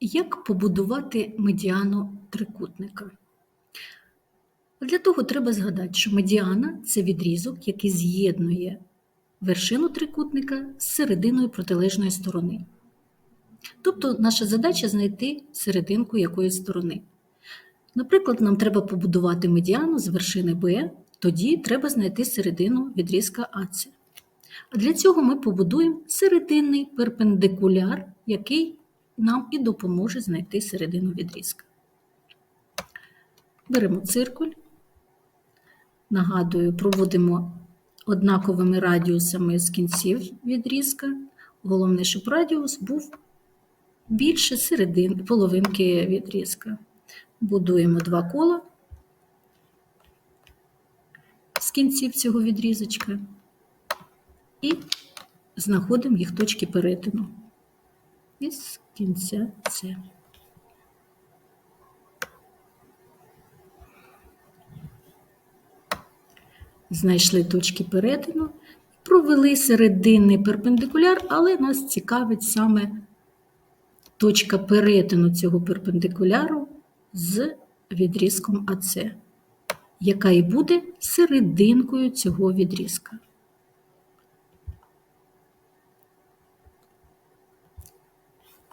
Як побудувати медіану трикутника? Для того треба згадати, що медіана це відрізок, який з'єднує вершину трикутника з серединою протилежної сторони. Тобто наша задача знайти серединку якоїсь сторони. Наприклад, нам треба побудувати медіану з вершини Б, тоді треба знайти середину відрізка АЦ. А для цього ми побудуємо серединний перпендикуляр, який нам і допоможе знайти середину відрізка. Беремо циркуль. Нагадую, проводимо однаковими радіусами з кінців відрізка. Головне, щоб радіус був більше середин, половинки відрізка. Будуємо два кола з кінців цього відрізочка і знаходимо їх точки перетину із кінця С. Знайшли точки перетину, провели серединний перпендикуляр, але нас цікавить саме точка перетину цього перпендикуляру з відрізком АЦ, яка і буде серединкою цього відрізка.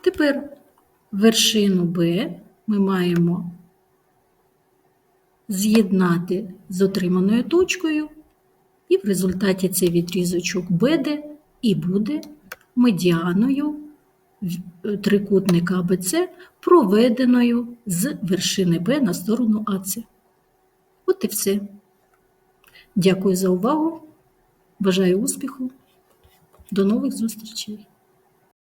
Тепер вершину Б ми маємо з'єднати з отриманою точкою, і в результаті цей відрізочок БД і буде медіаною трикутника АБЦ, проведеною з вершини Б на сторону АЦ. От і все. Дякую за увагу. Бажаю успіху. До нових зустрічей!